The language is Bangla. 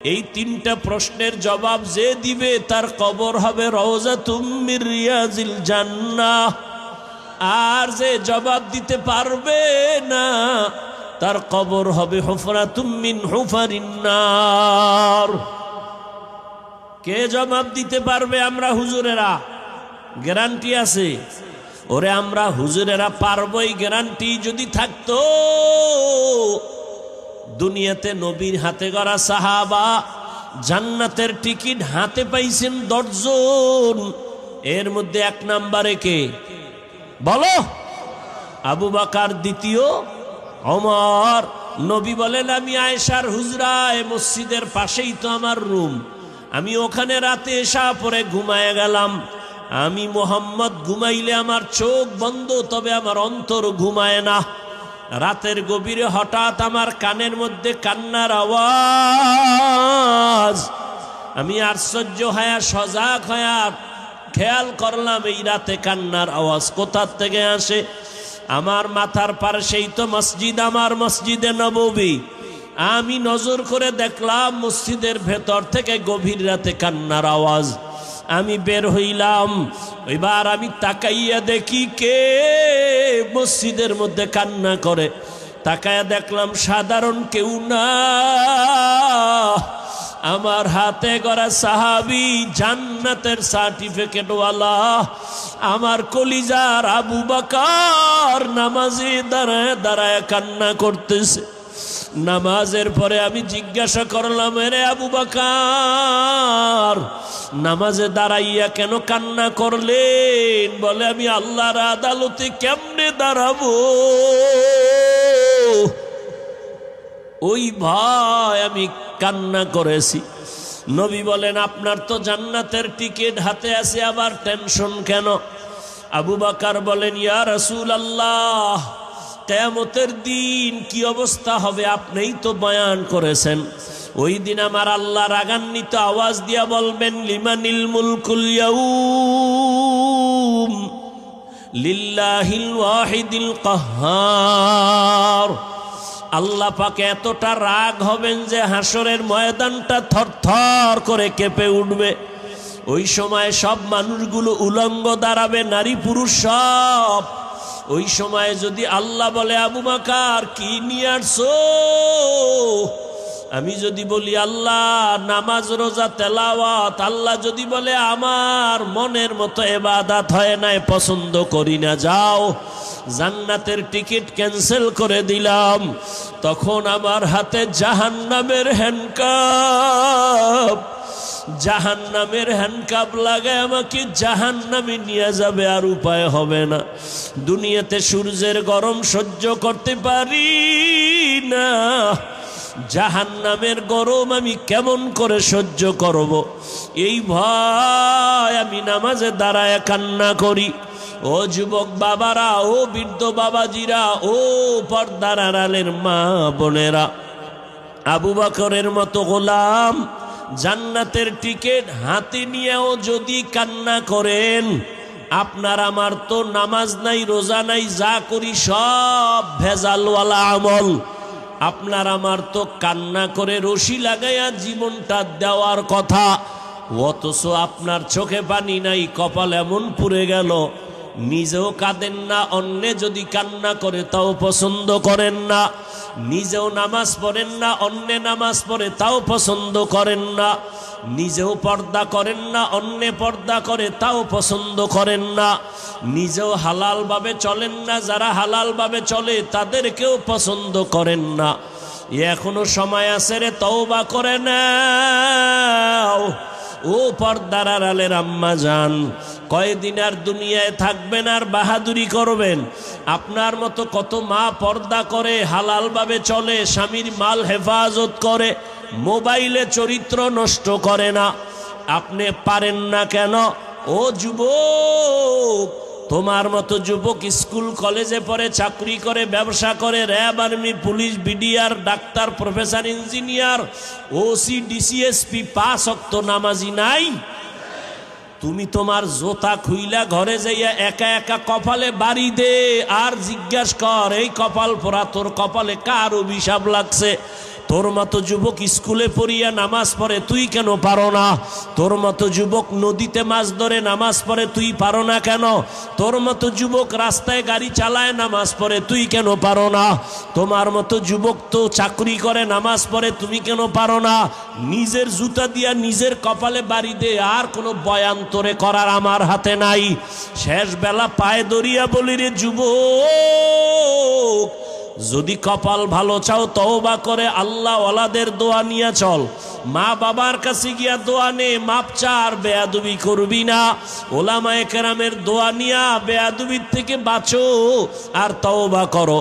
এই তিনটা প্রশ্নের জবাব যে দিবে তার কবর হবে রওজা তুমির রিয়াজিল জান্নাহ। আর যে জবাব দিতে পারবে না, তার কবর হবে হুফরা তুমিন হুফারিন্নার কে জবাব দিতে পারবে আমরা হুজুরেরা? গ্যারান্টি আছে? ওরে আমরা হুজুরেরা পারবই, গ্যারান্টি যদি থাকতো দুনিয়াতে নবীর হাতে গড়া সাহাবা জান্নাতের টিকিট হাতে পাইছেন দশজন। এর মধ্যে এক নাম্বারে কে? বলো। আবু বাকার দ্বিতীয় অমর নবী বলেন, আমি আয়েশার হুজরায় মসজিদের পাশেই তো আমার রুম। আমি ওখানে রাতে এসা পরে ঘুমায় গেলাম। আমি মোহাম্মদ ঘুমাইলে আমার চোখ বন্ধ, তবে আমার অন্তর ঘুমায় না। রাতের গভীরে হঠাৎ আমার কানের মধ্যে কান্নার আওয়াজ। আমি আশ্চর্য হয়া, সজাগ হয়া খেয়াল করলাম, এই রাতে কান্নার আওয়াজ কোথার থেকে আসে? আমার মাথার পাশেই তো মসজিদ, আমার মসজিদে নববী। আমি নজর করে দেখলাম, মসজিদের ভেতর থেকে গভীর রাতে কান্নার আওয়াজ। আমি বের হইলাম। এবার আমি তাকাইয়া দেখি কে মসজিদের মধ্যে কান্না করে। তাকাইয়া দেখলাম সাধারণ কেউ না। আমার হাতে গড়া সাহাবি জান্নাতের সার্টিফিকেটওয়ালা। আমার কলিজার আবু বাকার নামাজে দাঁড়ায় দাঁড়ায় কান্না করতেছে। নামাজের পরে আমি জিজ্ঞাসা করলাম রে আবু বাকার নামাজে দাঁড়াইয়া কেন কান্না করলেন? বলে, আমি আল্লাহর আদালতে কেমনে দাঁড়াবো? ওই ভাই আমি কান্না করেছি। নবী বলেন, আপনার তো জান্নাতের টিকিট হাতে আছে, আবার টেনশন কেন? আবু বাকার বলেন, ইয়া রসুল আল্লাহ কেয়ামতের দিন কি অবস্থা হবে, আপনিই তো বয়ান করেছেন। ওই দিন আমার আল্লাহ রাগান্বিত আওয়াজ দিয়া বলবেন, লিমানিল মুলকুল ইয়াউম লিল্লাহিল ওয়াহিদিল কাহ্হার আল্লাহ পাকে এতটা রাগ হবেন যে হাসরের ময়দানটা থরথর করে কেঁপে উঠবে। ওই সময় সব মানুষগুলো উলঙ্গ দাঁড়াবে, নারী পুরুষ সব। ওই সময় যদি আল্লাহ বলে, আবু মাকার কি নিয়ে আসছো? আমি যদি বলি, আল্লাহ, নামাজ, রোজা, তেলাওয়াত, আল্লাহ যদি বলে, আমার মনের মতো এবাদাত হয় নাই, পছন্দ করি না, যাও, জান্নাতের টিকিট ক্যান্সেল করে দিলাম। তখন আমার হাতে জাহান্নামের হ্যান্ডকাপ। জাহান নামের হ্যান্ডকাপ লাগায় আমাকে জাহান নামে নিয়ে যাবে, আর উপায় হবে না। দুনিয়াতে সূর্যের গরম সহ্য করতে পারি না। জাহান নামের গরম আমি কেমন করে সহ্য করব। এই ভয় আমি নামাজে দাঁড়ায় কান্না করি ও যুবক বাবারা, ও বৃদ্ধ বাবাজিরা, ও পর্দার আড়ালের মা বোনেরা, আবু বকরের মতো গোলাম, জান্নাতের টিকিট হাতে নিয়েও যদি কান্না করেন, আপনার আমার তো নামাজ নাই, রোজা নাই, যা করি সব ভেজালওয়ালা আমল আপনার আমার তো কান্না করে রশি লাগাইয়া জীবনটা দেওয়ার কথা। অথচ আপনার চোখে পানি নাই, কপাল এমন পুড়ে গেল। নিজেও কাঁদেন না, অন্যে যদি কান্না করে তাও পছন্দ করেন না। নিজেও নামাজ পড়েন না, অন্যে নামাজ পড়ে তাও পছন্দ করেন না। নিজেও পর্দা করেন না, অন্যে পর্দা করে তাও পছন্দ করেন না। নিজেও হালালভাবে চলেন না, যারা হালালভাবে চলে তাদেরকেও পছন্দ করেন না। এখনও সময় আছে রে, তওবা করে নাও। ও পর্দার আড়ালের আম্মা যান, কয়দিন আর দুনিয়ায় থাকবেন আর বাহাদুরি করবেন। আপনার মতো কত মা পর্দা করে, হালালভাবে চলে, স্বামীর মাল হেফাজত করে, মোবাইলে চরিত্র নষ্ট করে না। আপনি পারেন না কেন? ও যুবক তোমার মতো যুবক স্কুল, কলেজে পড়ে, চাকরি করে, ব্যবসা করে, RAB army, police, BDR, doctor, professor, engineer OC DC SP pass অক্ত নামাজি নাই? তুমি তোমার জোতা খুইলা ঘরে যাইয়া একা একা কপালে বাড়ি দে, আর জিজ্ঞাসা কর, এই কপাল পরা তোর কপালে কার অভিশাপ লাগছে? তোর মতো যুবক স্কুলে পড়িয়া নামাজ পড়ে তুই কেন পারো না? তোর মতো যুবক নদীতে মাছ ধরে নামাজ পড়ে তুই পারো না কেন? তোর মতো যুবক রাস্তায় গাড়ি চালায় নামাজ পড়ে তুই কেন পারো না? তোমার মতো যুবক তো চাকরি করে নামাজ পড়ে তুমি কেন পারো না? নিজের জুতা দিয়া নিজের কপালে বাড়ি দে, আর কোনো বয়ান্তরে করার আমার হাতে নাই। শেষ বেলা পায়ে দরিয়া বলি রে, যুবক যদি কপাল ভালো চাও, তওবা করে আল্লাহ ওয়ালাদের দোয়া নিয়ে চল। মা বাবার কাছে গিয়া দোয়া নে, মাপ চার বেয়াদুবি করবি না। ওলামায় কেরামের দোয়া নিয়া বেয়াদুবির থেকে বাঁচো আর তওবা করো।